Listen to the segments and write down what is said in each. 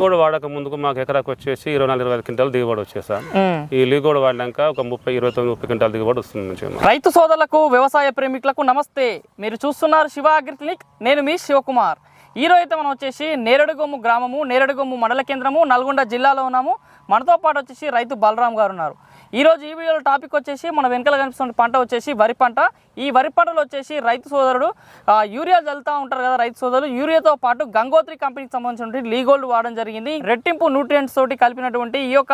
లీగోడ్ వాడక ముందుకు మాకు ఎకరాకు వచ్చేసి ఇరవై నాలుగు ఇరవై ఐదు క్వింటాలు దిగుబడి ఉమ్. ఈ లీగోడ్ వాడినాక ఒక ముప్పై ఇరవై తొమ్మిది ముప్పై క్వింటాలు దిగుబడి వస్తుంది మంచిగా. రైతు సోదరులకు వ్యవసాయ ప్రేమికులకు నమస్తే. మీరు చూస్తున్నారు శివ అగ్రి క్లినిక్ నేను మీ శివకుమార్. ఈరోజు అయితే మనం వచ్చేసి నేరడుగొమ్ము గ్రామము నేరడుగొమ్ము మండల కేంద్రము నల్గొండ జిల్లాలో ఉన్నాము. మనతో పాటు వచ్చేసి రైతు బలరాం గారు ఉన్నారు. ఈ రోజు ఈ వీడియోలో టాపిక్ వచ్చేసి మన వెనకాల కనిపిస్తున్న పంట వచ్చేసి వరి పంట. ఈ వరి పంటలో వచ్చేసి రైతు సోదరుడు యూరియా చల్లుతూ ఉంటారు కదా రైతు సోదరులు. యూరియాతో పాటు గంగోత్రి కంపెనీకి సంబంధించిన లీగోల్డ్ వాడడం జరిగింది. రెట్టింపు న్యూట్రియంట్స్ తోటి కలిపినటువంటి ఈ యొక్క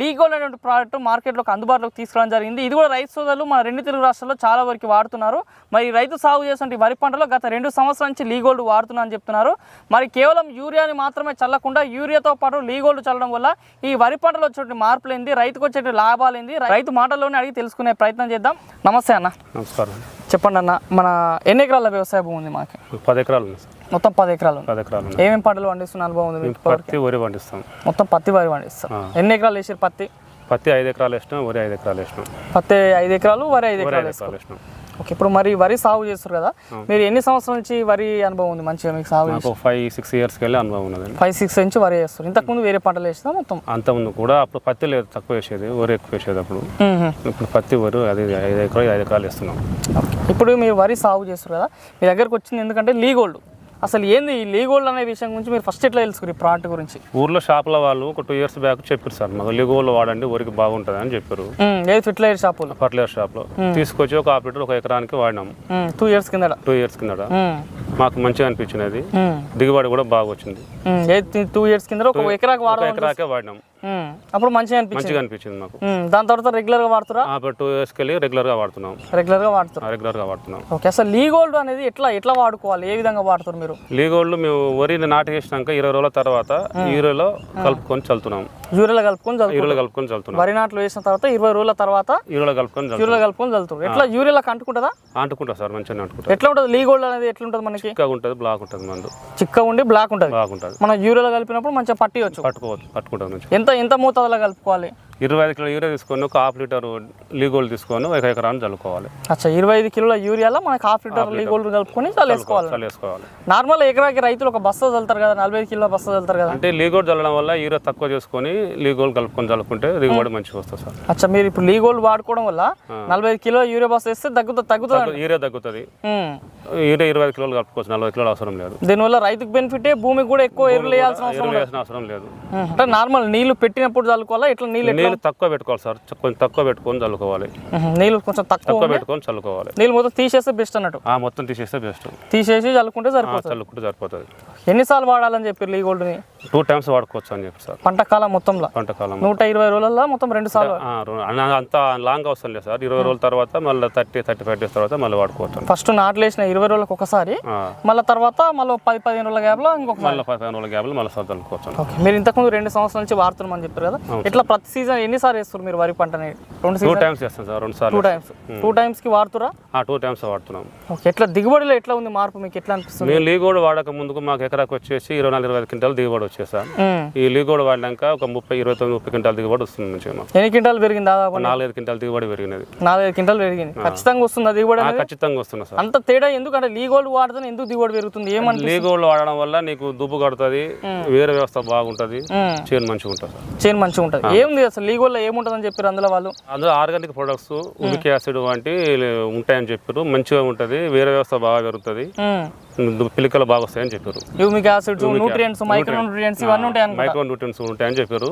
లీగోల్డ్ అనేటువంటి ప్రోడక్ట్ మార్కెట్లోకి అందుబాటులోకి తీసుకురావడం జరిగింది. ఇది కూడా రైతు సోదరులు మన రెండు తెలుగు రాష్ట్రాల్లో చాలా వరకు వాడుతున్నారు. మరి రైతు సాగు చేసిన వరి పంటలో గత రెండు సంవత్సరాల నుంచి లీగోల్డ్ వాడుతున్నా అని చెప్తున్నారు. మరి కేవలం యూరియాని మాత్రమే చల్లకుండా యూరియాతో పాటు లీగోల్డ్ చల్లడం వల్ల ఈ వరి పంటలో వచ్చేటువంటి మార్పులు ఏంది? రైతుకు వచ్చేటువంటి లాభాలు ఏంది రైతు మాటల్లోనే అడిగి తెలుసుకునే ప్రయత్నం చేద్దాం. నమస్తే అన్న. నమస్కారం. చెప్పండి అన్న మన ఎన్ని ఎకరాల వ్యవసాయ భూమి ఉంది మాకు? పది ఎకరాలు ఉంది మొత్తం పది ఎకరాలు పది ఎకరాలు ఏమేమి పంటలు పండిస్తున్న అనుభవం ఉంది పత్తి వరి పండిస్తాం. మొత్తం పత్తి వరి పండిస్తారు. ఎన్ని ఎకరాలు వేసారు పత్తి? పత్తి ఐదు ఎకరాలు వేసినాం వరి ఐదు ఎకరాలు వేసినాం. పత్తి ఐదు ఎకరాలు వరి ఐదు ఎకరాలు వేసినాం. ఓకే ఇప్పుడు మరి వరి సాగు చేస్తారు కదా మీరు ఎన్ని సంవత్సరాల నుంచి వరి అనుభవం ఉంది మంచిగా మీకు సాగు ఫైవ్ సిక్స్ ఇయర్స్కి వెళ్ళి అనుభవం ఉన్నదండి. ఫైవ్ సిక్స్ నుంచి వరి చేస్తారు ఇంతకుముందు వేరే పంటలు వేసినా మొత్తం? అంతకుముందు కూడా అప్పుడు పత్తి లేదు తక్కువ వేసేది వరి ఎక్కువ వేసేది అప్పుడు. ఇప్పుడు పత్తి వరి అది ఐదు ఎకరాలు ఐదు ఎకరాలు వేస్తున్నాం. ఇప్పుడు మీరు వరి సాగు చేస్తారు కదా మీ దగ్గరకు వచ్చింది ఎందుకంటే లీగోల్డ్. అసలు ఏంది ఈ లీగోల్డ్ అనే విషయం గురించి మీరు ఫస్ట్ ఎట్లా తెలుసుకురు ఈ ప్రోడక్ట్ గురించి? ఊర్లో షాపుల వాళ్ళు ఒక టూ ఇయర్స్ బ్యాక్ చెప్పారు సార్ మాకు లిగోలు వాడండి వరికి బాగుంటుంది అని చెప్పారు. ఫెర్టిలైజర్ షాపులు? ఫర్టిలైజర్ షాప్లో. తీసుకొచ్చి ఒక లీటర్ ఒక ఎకరానికి వాడినాం. టూ ఇయర్స్ కిందట? టూ ఇయర్స్ మ్మ్. మాకు మంచిగా మ్మ్. దిగుబడి కూడా బాగా వచ్చింది. టూ ఇయర్స్ కింద ఒక ఎకరాకు వాడినాం. అప్పుడు మంచిగా అనిపించింది. మంచిగా అనిపించింది మాకు. మ్మ్. దాని తర్వాత రెగ్యులర్గా వాడుతురా? అప్పుడు టూ ఇయర్స్కి వెళ్ళి రెగ్యులర్గా వాడుతున్నాం. రెగ్యులర్గా వాడుతురా? రెగ్యులర్గా వాడుతున్నాం. ఓకే అసలు లీగోల్డ్ అనేది ఎట్లా ఎట్లా వాడుకోవాలి? ఏ విధంగా వాడుతారు మీరు? లీగోళ్ళు మేము వరిని నాటు వేసినాక ఇరవై రోజుల తర్వాత ఈరోలో కలుపుకొని చల్లుతున్నాం. యూరియాలో కలుపుకొని ఈరోలో కలుపుకొని చల్లుతున్నాం. వరి నాట్లు వేసిన తర్వాత ఇరవై రోజుల తర్వాత ఈరోలో కలుపుకొని యూరియాలో కలుపుకొని చల్లుతారు ఎట్లా? యూరియాలకు అంటుకుంటుందా? అంటుకుంటా సార్ మంచిగా అంటుకుంటా ఎట్లా ఉంటుంది? లీగోల్డ్ అనేది ఎట్లా ఉంటుంది మనకి? చిక్కగా ఉంటుంది బ్లాక్ ఉంటుంది మందు. చిక్కగా ఉండి బ్లాక్ ఉంటుంది. బాగుంటుంది మనం యూరియాలో కలిపినప్పుడు మంచిగా పట్టియచ్చు. పట్టుకోవచ్చు పట్టుకుంటుంది మంచిగా. ఎంత ఎంత మోతాదులో కలుపుకోవాలి. ఇరవై ఐదు కిలో యూరియా తీసుకొని ఒక హాఫ్ లీటర్ లీగోల్ తీసుకొని ఒక ఎకరాన్ని చల్లుకోవాలి. అచ్చా ఇరవై ఐదు కిలోల యూరియాలో మనకి హాఫ్ లీటర్ లీగోల్డ్ కలుపుకొని చల్లేసుకోవాలి. చల్లేసుకోవాలి. నార్మల్ ఎకరాకి రైతులు ఒక బస్తా చల్లుతారు కదా నలభై ఐదు కిలోల బస్తా చల్లుతారు కదా? అంటే లీగోల్ చల్లడం వల్ల యూరియా తక్కువ చేసుకొని లీగోల్ కలుపుకొని చల్లుకుంటే దిగుబడి మంచిగా వస్తుంది సార్. అచ్చా మీరు ఇప్పుడు లీగోల్డ్ వాడుకోవడం వల్ల నలభై ఐదు కిలో యూరియా బస్తా వేస్తే తగ్గుతుంది తగ్గుతుంది యూరియా తగ్గుతుంది. యూరియా ఇరవై ఐదు కిలోలు కలుపుకోవచ్చు నలభై కిలోలు అవసరం లేదు. దీనివల్ల రైతుకు బెనిఫిటే భూమికి కూడా ఎక్కువ ఎరువులు వేయాల్సిన అవసరం లేదు. అంటే నార్మల్ నీళ్ళు పెట్టినప్పుడు చల్లుకోవాలా ఇట్లా నీళ్ళు నీళ్ళు తక్కువ పెట్టుకోవాలి సార్. కొంచెం తక్కువ పెట్టుకొని చల్లుకోవాలి. నీళ్ళు కొంచెం తక్కువ పెట్టుకొని చల్లుకోవాలి. నీళ్ళు మొత్తం తీసేస్తే బెస్ట్ అన్నట్టు. ఆ మొత్తం తీసేస్తే బెస్ట్. తీసేసి చల్లుకుంటే సరిపోతుంది. చల్లుకుంటే సరిపోతుంది. ఎన్నిసార్లు వాడాలని చెప్పారు ఈ గోల్డ్ని? టూ టైమ్స్ వాడుకోవచ్చు అని చెప్పి సార్. పంట కాలం మొత్తంలో? పంట కాలం నూట ఇరవై రోజులలో మొత్తం రెండు సార్లు అంత లాంగ్ అవసరం లేదు సార్. ఇరవై రోజుల తర్వాత మళ్ళీ థర్టీ థర్టీ ఫైవ్ డేస్ తర్వాత మళ్ళీ వాడుకోవచ్చు. ఫస్ట్ నాట్లు వేసిన ఇరవై రోజులకు ఒకసారి మళ్ళీ తర్వాత మళ్ళీ పది పదిహేను రోజుల గ్యాప్లో ఇంకొకసారి. మళ్ళీ పదిహేను రోజుల గ్యాప్లో మళ్ళీ సార్ చల్లుకోవచ్చు మీరు ఇంతకుముందు రెండు సంవత్సరాల నుంచి వాడుతున్నామని చెప్పారు కదా. ఇట్లా ప్రతి సీజన్ ఎన్నిసార్లు వేస్తారు మీరు వరి పంటని? రెండు టూ సీజన్? టైమ్స్ చేస్తాం సార్ రెండు టూ సార్లు టైమ్స్ టూ టైమ్స్కి వాడుతురా? ఆ టూ టైమ్స్ వాడుతున్నాం. ఓకే ఎట్లా దిగుబడిలో ఎట్లా ఉంది మార్పు? మీకు ఎట్లా అనిపిస్తుంది? మేము లీగోడ్ వాడక ముందుకు మాకు ఎకరాకు వచ్చేసి ఇరవై నాలుగు ఇరవై ఐదు క్వింటాలు దిగుబడి వచ్చేది సార్. ఉమ్. ఈ లీగోడ్ వాడినాక ఒక ముప్పై ఇరవై తొమ్మిది ముప్పై క్వింటాలు దిగుబడి వస్తుంది మంచిగా మాకు. ఎన్ని క్వింటాలు పెరిగింది దాదాపు? నాలుగైదు క్వింటాలు దిగుబడి పెరిగినది. నాలుగైదు క్వింటాలు పెరిగింది. ఖచ్చితంగా వస్తుంది దిగుబడి ఆ, అనేది? ఖచ్చితంగా వస్తుంది సార్. అంత తేడా ఎందుకంటే లీగోల్డ్ వాడితే ఎందుకు దిగుబడి పెరుగుతుంది? ఏమని లీగోడ్ వాడడం వల్ల నీకు దుబ్బు కడుతుంది వేరే వ్యవస్థ బాగుంటుంది. చేను మంచిగా ఉంటుంది సార్. చేను మంచిగా ఉంటుంది. ఏముంది అసలు లీగోల్లో ఏముంటుందని చెప్పారు అందులో వాళ్ళు? అందులో ఆర్గానిక్ ప్రొడక్ట్స్ ఉమిక్ యాసిడ్ వంటి ఉంటాయని చెప్పారు. మంచిగా ఉంటుంది వేరే వ్యవస్థ బాగా పెరుగుతుంది. ఉమ్. పిలికలు బాగా వస్తాయని చెప్పారు. Humic acids nutrients micro nutrients ఇవన్నీ ఉంటాయి మైక్రో న్యూట్రియన్స్ ఉంటాయని చెప్పారు.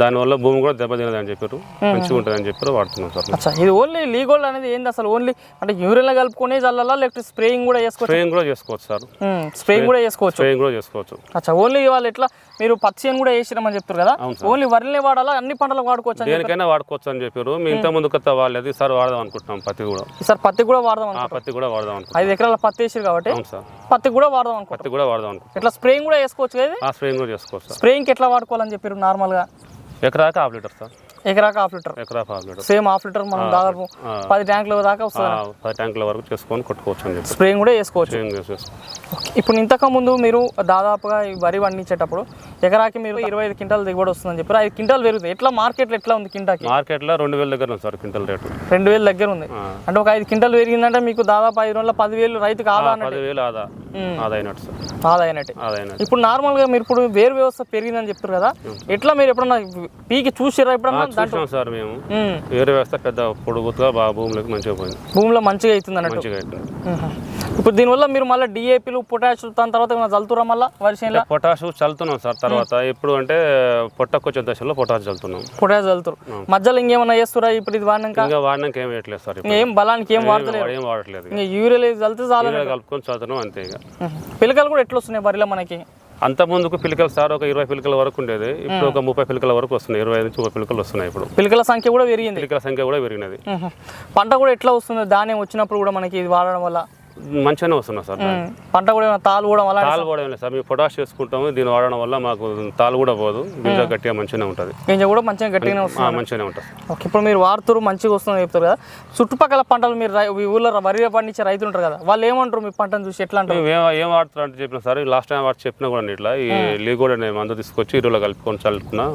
దానివల్ల భూమి కూడా దెబ్బతినదని చెప్పారు. మంచిగా ఉంటుందని చెప్పారు వాడుతున్నాం సార్. అచ్చా ఇది ఓన్లీ లీగోల్డ్ అనేది ఏంది అసలు? ఓన్లీ అంటే యూరిన్లో కలుపుకొని చల్లాలా లేకపోతే స్ప్రేయింగ్ కూడా చేసుకోవచ్చు? స్ప్రేయింగ్ కూడా చేసుకోవచ్చు సార్. స్ప్రేయింగ్ కూడా చేసుకోవచ్చు. స్ప్రేయింగ్ కూడా చేసుకోవచ్చు. అచ్చా ఓన్లీ వాళ్ళు ఎట్లా మీరు పచ్చి కూడా వేసినామని చెప్తారు కదా? ఓన్లీ వరినే వాడాలా? అన్ని పంటలకు వాడుకోవచ్చు దేనికైనా వాడుకోవచ్చు అని చెప్పారు. మీ ఇంత ముందు కొత్త వాళ్ళది సార్ వాడదాం అనుకుంటున్నాం. పత్తి కూడా. ఈసారి పత్తి కూడా వాడదాం ఆ అనుకో పత్తి కూడా వాడదాం ఐదు ఎకరాల పత్తి వేసారు కాబట్టి సార్. పత్తి కూడా వాడదాం అనుకో పత్తి కూడా వాడదాం అనుకుంటున్నాం. ఇట్లా స్ప్రేయింగ్ కూడా వేసుకోవచ్చు కదా స్ప్రేయింగ్ కూడా చేసుకోవచ్చు సార్. స్ప్రేయింగ్కి ఎట్లా వాడుకోవాలని చెప్పారు నార్మల్గా? ఎకరాకి హాఫ్ లీటర్ సార్. ఎకరాకు హాఫ్ లీటర్. ఎకరాకి half litre. Same half litre మనం దాదాపు. పది ట్యాంకుల దాకా వస్తుంది? పది ట్యాంకుల వరకు చేసుకొని కొట్టుకోవచ్చు అని చెప్పి. స్ప్రేయింగ్ కూడా వేసుకోవచ్చు చేసుకోవచ్చు. ఇప్పుడు ఇంతకు ముందు మీరు దాదాపుగా ఈ వరి పండించేటప్పుడు ఎకరాకి మీరు ఇరవై ఐదు క్వింటాల్ దిగుబడి వస్తుందని చెప్పారు. ఐదు క్వింటాల్ పెరుగుతుంది. ఎట్లా మార్కెట్లో ఎట్లా ఉంది కింటాకి మార్కెట్లో రెండు వేల దగ్గర ఉంది సార్ క్వింటల్ రేటు. రెండు వేలు దగ్గర ఉంది. అంటే ఒక ఐదు క్వింటాల్ పెరిగిందంటే మీకు దాదాపు ఐదు రోజుల పదివేలు రైతుకు ఆదా పదివేలు ఆదా. ఉమ్. ఆదా సార్. ఆదాయినట్టు ఇప్పుడు నార్మల్గా మీరు ఇప్పుడు వేరు వ్యవస్థ పెరిగిందని చెప్పారు కదా. ఎట్లా మీరు ఎప్పుడన్నా పీకి చూసిరా ఎప్పుడన్నా సార్ మేము. వేరే వ్యవస్థ పెద్ద పొడుగుతుగా బాగా భూములకు మంచిగా పోయింది. భూమిలో మంచిగా అవుతుంది అన్నట్టు. మంచిగా. ఇప్పుడు దీనివల్ల మీరు మళ్ళీ డిఏపీలు పొటాష్ దాని తర్వాత చల్లుతురా మళ్ళీ? వరిసేనులో పొటాష్ చల్లుతున్నాం సార్. తర్వాత ఎప్పుడు అంటే పొట్టకొచ్చే దశలో పొటాష్ చల్లుతున్నాం. పొటాష్ చల్లుతారు. మధ్యలో ఇంకేమైనా చేస్తురా ఇప్పుడు ఇది వాడినాక? ఇంకా వాడినాక ఏం వేయట్లేదు సార్ ఏం బలానికి ఏం వాడతలేదు ఏం వాడట్లేదు ఇంకా. యూరియా చల్లితే చాలా కలుపుకొని చదువుతున్నాం అంతే ఇక. పిలకలు కూడా ఎట్లా వస్తున్నాయి బరిలో మనకి? అంత ముందుకు పిలకలు సార్ ఒక ఇరవై పిలకల వరకు ఉండేది. ఇప్పుడు ఒక ముప్పై పిలకల వరకు వస్తున్నాయి. ఇరవై ఐదు నుంచి ముప్పై పిలకలు వస్తున్నాయి ఇప్పుడు. పిలకల సంఖ్య కూడా పెరిగింది. పిలకల సంఖ్య కూడా పెరిగినది. పంట కూడా ఎట్లా వస్తుంది? ధాన్యం వచ్చినప్పుడు కూడా మనకి ఇది వాడడం వల్ల. మంచిగానే వస్తున్నాయి సార్. పంట కూడా తాలు కూడా తాలు కూడా లేదు సార్. మేము పొటాష్ చేసుకుంటాము. దీన్ని వాడడం వల్ల మాకు తాలు కూడా పోదు. గింజ గట్టిగా మంచిగానే ఉంటుంది. గింజ కూడా మంచిగా గట్టిగానే వస్తుంది. మంచిగానే ఉంటుంది ఓకే ఇప్పుడు మీరు వాడుతురు మంచిగా వస్తుందని చెప్తారు కదా. చుట్టుపక్కల పంటలు మీరు ఈ ఊళ్ళో వరి పండించే రైతులు ఉంటారు కదా వాళ్ళు ఏమంటారు మీ పంటను చూసి ఎట్లా అంటారు? ఏం వాడుతారు అంటే చెప్పిన సార్ లాస్ట్ టైం వాటి చెప్పినా కూడా ఇట్లా ఈ లీగోడ్ అనే మందు తీసుకొచ్చి ఇరువులో కలుపుకొని చల్లుకున్నా.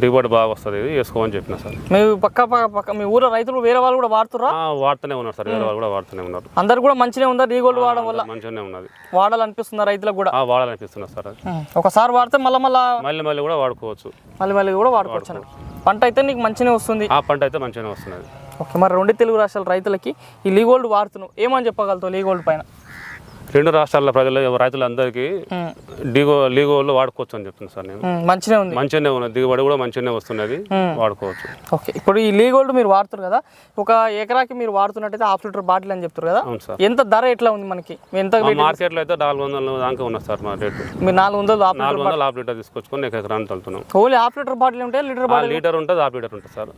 దిగుబడి బాగా వస్తుంది ఇది వేసుకోమని చెప్పిన సార్. మీ పక్క పక్క పక్క మీ ఊళ్ళో రైతులు వేరే వాళ్ళు కూడా వాడుతురా వాడుతూనే uన్నారు సార్ వేరే వాళ్ళు కూడా వాడుతూనే ఉన్నారు. అందరు కూడా మంచిగా ఉందా? రీగోల్డ్ వాడడం వల్ల? మంచిగానే ఉన్నది. వాడాలనిపిస్తుందా రైతులకు కూడా? ఆ, వాడాలనిపిస్తున్నారు సార్. ఒకసారి వాడితే మళ్ళీ మళ్ళీ మళ్ళీ మళ్ళీ కూడా వాడుకోవచ్చు. మళ్ళీ మళ్ళీ కూడా వాడుకోవచ్చు. పంట అయితే నీకు మంచిగానే వస్తుంది. ఆ పంట అయితే మంచిగానే వస్తున్నది ఓకే మరి రెండు తెలుగు రాష్ట్రాల రైతులకి ఈ లీగోల్డ్ వాడుతున్నావు. ఏమని చెప్పగలుగుతావు లీగోల్డ్ పైన? రెండు రాష్ట్రాల ప్రజలు రైతులందరికీ. డిగో లీగోలో వాడుకోవచ్చు అని చెప్తున్నాను సార్ నేను. ఉమ్, మంచిగానే ఉంది. మంచిగానే ఉన్నది. దిగుబడి కూడా మంచిగానే వస్తున్నది. వాడుకోవచ్చు. ఓకే. ఇప్పుడు ఈ లీగోల్డ్ మీరు వాడుతారు కదా ఒక ఎకరాకి మీరు వాడుతున్నట్టయితే హాఫ్ లీటర్ బాటిల్ అని చెప్తారు కదా ఎంత ధర ఎట్లా ఉంది మనకి? ఎంత మార్కెట్లో అయితే నాలుగు వందల దాకా ఉన్నది సార్ మా రేటు. మీరు నాలుగు వందలు నాలుగు వందలు హాఫ్ లీటర్ తీసుకొచ్చుకొని ఎకరాన్ని తలుతున్నాం. ఓన్లీ హాఫ్ లీటర్ బాటిల్ ఉంటే లీటర్ బాటిల్? లీటర్ ఉంటుంది హాఫ్ లీటర్ ఉంటుంది సార్.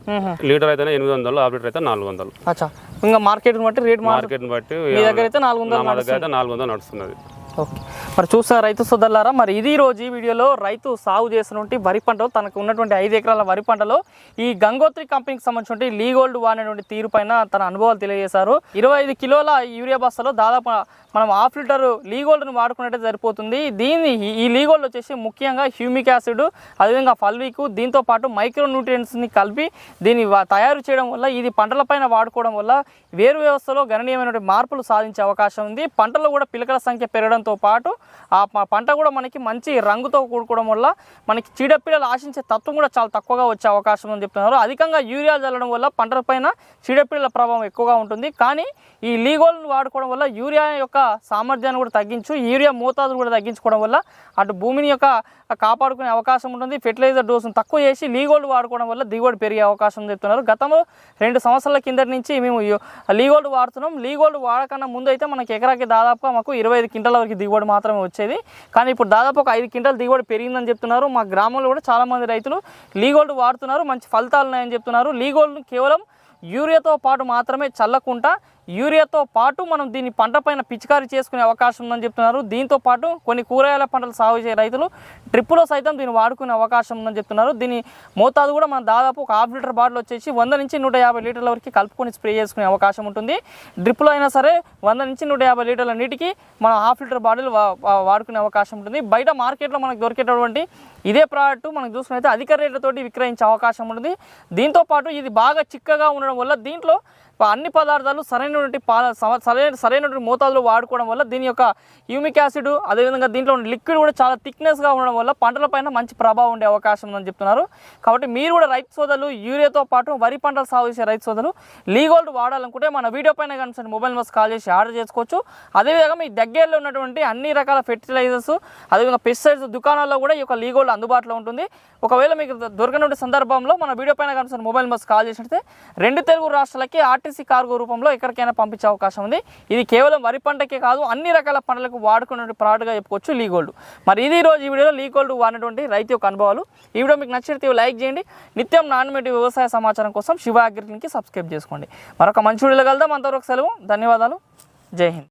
లీటర్ అయితే ఎనిమిది వందలు హాఫ్ లీటర్ అయితే నాలుగు వందలు. అచ్చా. ఇంకా మార్కెట్ బట్టి రేట్ మార్ మార్కెట్ని బట్టి మీ దగ్గర అయితే నాలుగు వందలు మా దగ్గర అయితే నాలుగు వందలు నడుస్తున్నది. ఓకే. మరి చూసారు రైతు సోదరులారా మరి ఇది రోజు ఈ వీడియోలో రైతు సాగు చేసినటువంటి వరి పంటలో తనకు ఉన్నటువంటి ఐదు ఎకరాల వరి పంటలో ఈ గంగోత్రి కంపెనీకి సంబంధించినటువంటి లీగోల్డ్ వాడినటువంటి తీరు పైన తన అనుభవాలు తెలియజేశారు. ఇరవై ఐదు కిలోల యూరియా బస్తాలో దాదాపు మనం హాఫ్ లీటర్ లీగోల్డ్ను వాడుకున్నట్టే సరిపోతుంది. దీన్ని ఈ- లీగోల్డ్ వచ్చేసి ముఖ్యంగా హ్యూమిక్ యాసిడ్ అదేవిధంగా ఫల్విక్ దీంతో పాటు మైక్రో న్యూట్రియన్స్ని కలిపి దీన్ని తయారు చేయడం వల్ల ఇది పంటలపైన వాడుకోవడం వల్ల వేరు వ్యవస్థలో గణనీయమైనటువంటి మార్పులు సాధించే అవకాశం ఉంది. పంటలో కూడా పిలకల సంఖ్య పెరగడంతో పాటు ఆ ప- పంట కూడా మనకి మంచి రంగుతో కూడుకోవడం వల్ల మనకి చీడపీడలు ఆశించే తత్వం కూడా చాలా తక్కువగా వచ్చే అవకాశం అని చెప్తున్నారు. అధికంగా యూరియా చల్లడం వల్ల పంటలపైన చీడపీడల ప్రభావం ఎక్కువగా ఉంటుంది. కానీ ఈ లీగోల్ని వాడుకోవడం వల్ల యూరియా యొక్క సామర్థ్యాన్ని కూడా తగ్గించు యూరియా మోతాదు కూడా తగ్గించుకోవడం వల్ల అటు భూమిని యొక్క కాపాడుకునే అవకాశం ఉంటుంది. ఫెర్టిలైజర్ డోసును తక్కువ చేసి లీగోల్డ్ వాడుకోవడం వల్ల దిగుబడి పెరిగే అవకాశం ఉంది చెప్తున్నారు. గతంలో రెండు సంవత్సరాల కిందటి నుంచి మేము లీగోల్డ్ వాడుతున్నాం. లీగోల్డ్ వాడకన్నా ముందు అయితే మనకి ఎకరాకి దాదాపుగా మాకు ఇరవై ఐదు క్వింటాల వరకు దిగుబడి మాత్రమే వచ్చేది. కానీ ఇప్పుడు దాదాపు ఒక ఐదు క్వింటల్ దిగుబడి పెరిగిందని చెప్తున్నారు. మా గ్రామంలో కూడా చాలామంది రైతులు లీగోల్డ్ వాడుతున్నారు. మంచి ఫలితాలు ఉన్నాయని చెప్తున్నారు. లీగోల్డ్ను కేవలం యూరియాతో పాటు మాత్రమే చల్లకుండా యూరియాతో పాటు మనం దీన్ని పంట పైన పిచికారీ చేసుకునే అవకాశం ఉందని చెప్తున్నారు. దీంతో పాటు కొన్ని కూరగాయల పంటలు సాగు చేసే రైతులు ట్రిప్పులో సైతం దీన్ని వాడుకునే అవకాశం ఉందని చెప్తున్నారు. దీని మోతాదు కూడా మనం దాదాపు ఒక హాఫ్ లీటర్ బాటిల్ వచ్చేసి వంద నుంచి నూట యాభై లీటర్ల వరకు కలుపుకొని స్ప్రే చేసుకునే అవకాశం ఉంటుంది. డ్రిప్పులో అయినా సరే వంద నుంచి నూట యాభై లీటర్ల నీటికి మనం హాఫ్ లీటర్ బాటిల్ వాడుకునే అవకాశం ఉంటుంది. బయట మార్కెట్లో మనకు దొరికేటటువంటి ఇదే ప్రోడక్ట్ మనం చూసుకున్నైతే అధిక రేట్లతోటి విక్రయించే అవకాశం ఉంటుంది. దీంతో పాటు ఇది బాగా చిక్కగా ఉండడం వల్ల దీంట్లో అన్ని పదార్థాలు సరైన సరైనటువంటి సరైన సరైనటువంటి మోతాదులో వాడుకోవడం వల్ల దీని యొక్క యూమిక్ యాసిడ్ అదేవిధంగా దీంట్లో లిక్విడ్ కూడా చాలా థిక్నెస్గా ఉండడం వల్ల పంటలపైన మంచి ప్రభావం ఉండే అవకాశం ఉందని చెప్తున్నారు. కాబట్టి మీరు కూడా రైతు సోదరులు యూరియాతో పాటు వరి పంటలు సాగు చేసే రైతు సోదరులు లీగోల్డ్ వాడాలనుకుంటే మన వీడియో పైన కనిపిస్తున్న మొబైల్ నెంబర్స్ కాల్ చేసి ఆర్డర్ చేసుకోవచ్చు. అదేవిధంగా మీ దగ్గరలో ఉన్నటువంటి అన్ని రకాల ఫెర్టిలైజర్స్ అదేవిధంగా పెస్టిసైడ్స్ దుకాణాల్లో కూడా ఈ యొక్క లీగోల్డ్ అందుబాటులో ఉంటుంది. ఒకవేళ మీకు దొరకనటువంటి సందర్భంలో మన వీడియో పైన కనిపిస్తున్న మొబైల్ నెంబర్స్ కాల్ చేసినట్టే రెండు తెలుగు రాష్ట్రాలకి ఆర్టీసీ కార్గో రూపంలో ఎక్కడికైనా పంపించే అవకాశం ఉంది. ఇది కేవలం వరి పంటకే కాదు అన్ని రకాల పంటలకు వాడుకునే ప్రోడక్ట్గా చెప్పుకోవచ్చు లీగోల్డ్ మరి ఇది రోజు ఈ వీడియోలో లీగోల్డ్ వాడినటువంటి రైతు యొక్క అనుభవాలు. ఈ వీడియో మీకు నచ్చితే లైక్ చేయండి. నిత్యం నాణ్యమైన వ్యవసాయ సమాచారం కోసం శివ అగ్రికల్కి సబ్స్క్రైబ్ చేసుకోండి. మరొక మంచి వీడియోలో కలుద్దాం. అంతవరకు సెలవు. ధన్యవాదాలు. జై హింద్.